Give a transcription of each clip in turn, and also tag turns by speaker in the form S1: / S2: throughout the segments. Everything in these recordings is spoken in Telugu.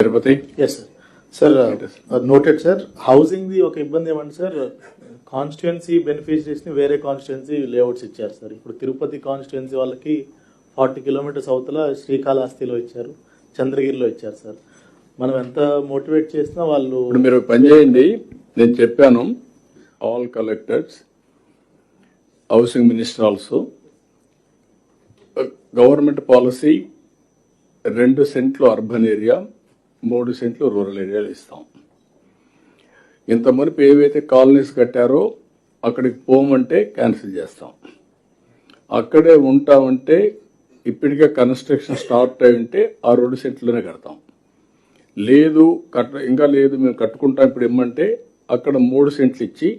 S1: Tirupati?
S2: Yes sir sir noted sir housing the ఒక ఇబ్బంది ఏమంటే సార్ కాన్స్టిట్యున్సీ బెనిఫిషరీస్ని వేరే కాన్స్టిట్యున్సీ లేఅవుట్స్ ఇచ్చారు సార్ ఇప్పుడు తిరుపతి కాన్స్టిట్యున్సీ వాళ్ళకి ఫార్టీ కిలోమీటర్స్ అవతల శ్రీకాళహస్తిలో ఇచ్చారు చంద్రగిరిలో ఇచ్చారు సార్ మనం ఎంత మోటివేట్ చేసినా వాళ్ళు
S1: మీరు పని చేయండి. నేను చెప్పాను all collectors housing minister also government policy రెండు సెంట్లు అర్బన్ ఏరియా మూడు సెంట్లు రూరల్ ఏరియాలో ఇస్తాం. ఇంత మునుపు ఏవైతే కాలనీస్ కట్టారో అక్కడికి పోమంటే క్యాన్సిల్ చేస్తాం. అక్కడే ఉంటామంటే ఇప్పటికే కన్స్ట్రక్షన్ స్టార్ట్ అయి ఉంటే ఆ రెండు సెంట్లోనే కడతాం. లేదు కట్ట ఇంకా లేదు మేము కట్టుకుంటాం ఇప్పుడు ఇమ్మంటే అక్కడ మూడు సెంట్లు ఇచ్చి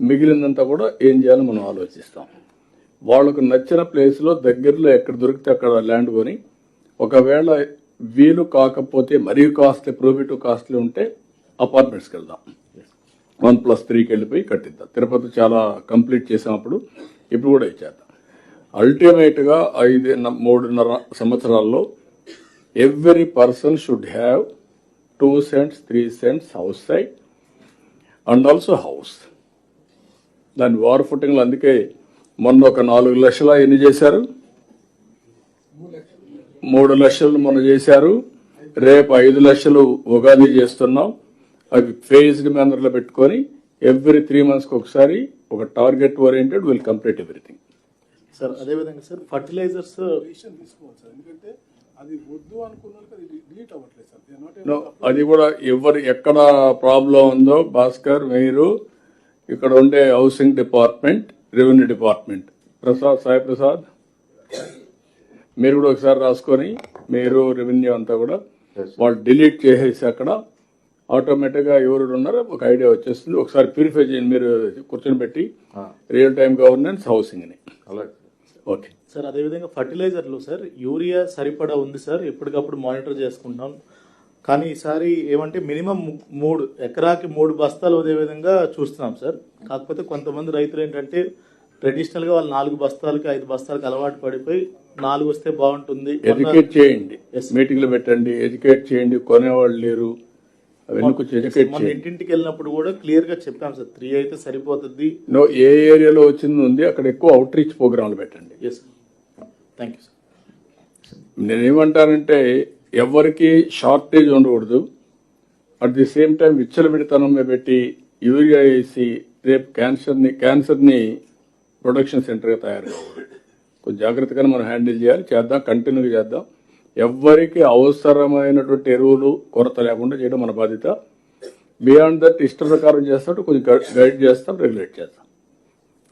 S1: మిగిలినంతా కూడా ఏం చేయాలో మనం ఆలోచిస్తాం. వాళ్ళకు నచ్చిన ప్లేస్లో దగ్గరలో ఎక్కడ దొరికితే అక్కడ ల్యాండ్ కొని ఒకవేళ వీలు కాకపోతే మరీ కాస్ట్లీ ప్రోబిటివ్ కాస్ట్లీ ఉంటే అపార్ట్మెంట్స్కి వెళ్దాం వన్ ప్లస్ త్రీకి వెళ్ళిపోయి కట్టిద్దాం. తిరుపతి చాలా కంప్లీట్ చేసినప్పుడు ఇప్పుడు కూడా ఇచ్చేద్దాం. అల్టిమేట్గా ఐదు మూడున్నర సంవత్సరాల్లో every person should have two cents three cents house side and also house దాని వార్ ఫుటింగ్లు అందుకే మొన్న ఒక నాలుగు లక్షల ఎన్ని చేశారు? మూడు లక్షలు మొన్న చేశారు. రేపు ఐదు లక్షలు ఉగాది చేస్తున్నాం. అవి ఫేజ్డ్ మేనర్లో పెట్టుకొని ఎవ్రీ త్రీ మంత్స్కి ఒకసారి ఒక target oriented will complete everything
S2: sir అదేవిధంగా సార్ ఫర్టిలైజర్స్
S3: తీసుకోవాలి సార్. ఎందుకంటే అది వద్దు అనుకున్న అది
S1: కూడా ఎవరు ఎక్కడ ప్రాబ్లం ఉందో భాస్కర్ మీరు ఇక్కడ ఉండే housing department revenue department Prasad Sai Prasad. మీరు కూడా ఒకసారి రాసుకొని మీరు రెవెన్యూ అంతా కూడా వాళ్ళు డిలీట్ చేసేసి అక్కడ ఆటోమేటిక్గా ఎవరు ఉన్నారో ఒక ఐడియా వచ్చేస్తుంది. ఒకసారి ప్యూరిఫై చేయండి. మీరు కూర్చొని పెట్టి రియల్ టైం గవర్నెన్స్ హౌసింగ్ని ఓకే
S2: సార్ అదేవిధంగా ఫర్టిలైజర్లు సార్ యూరియా సరిపడా ఉంది సార్ ఎప్పటికప్పుడు మానిటర్ చేసుకుంటాం. కానీ ఈసారి ఏమంటే మినిమం మూడు ఎకరాకి మూడు బస్తాలు అదే విధంగా చూస్తున్నాం సార్ కాకపోతే కొంతమంది రైతులు ఏంటంటే ట్రెడిషనల్గా వాళ్ళు నాలుగు బస్తాలకి ఐదు బస్తాలకి అలవాటు పడిపోయి నాలుగు వస్తే బాగుంటుంది.
S1: ఎడ్యుకేట్ చేయండి. మీటింగ్లు పెట్టండి. ఎడ్యుకేట్ చేయండి. కొనేవాళ్ళు లేరు. చేయండి.
S2: ఇంటింటికి వెళ్ళినప్పుడు కూడా క్లియర్గా చెప్పాం సార్ త్రీ అయితే సరిపోతుంది.
S1: నో ఏ ఏరియాలో వచ్చింది ఉంది అక్కడ ఎక్కువ అవుట్ రీచ్ ప్రోగ్రాంలు పెట్టండి.
S2: థ్యాంక్ యూ సార్
S1: నేనేమంటానంటే ఎవరికి షార్టేజ్ ఉండకూడదు. అట్ ది సేమ్ టైం విచ్చలవిడితనం పెట్టి యూరియా వేసి రేపు క్యాన్సర్ని క్యాన్సర్ని ప్రొడక్షన్ సెంటర్గా తయారు కావాలి కొంచెం జాగ్రత్తగానే మనం హ్యాండిల్ చేయాలి చేద్దాం కంటిన్యూగా చేద్దాం. ఎవ్వరికి అవసరమైనటువంటి ఎరువులు కొరత లేకుండా చేయడం మన బాధ్యత. బియాండ్ దట్ ఇష్ట ప్రకారం చేస్తాడు కొంచెం గైడ్ చేస్తాం రెగ్యులేట్ చేస్తాం.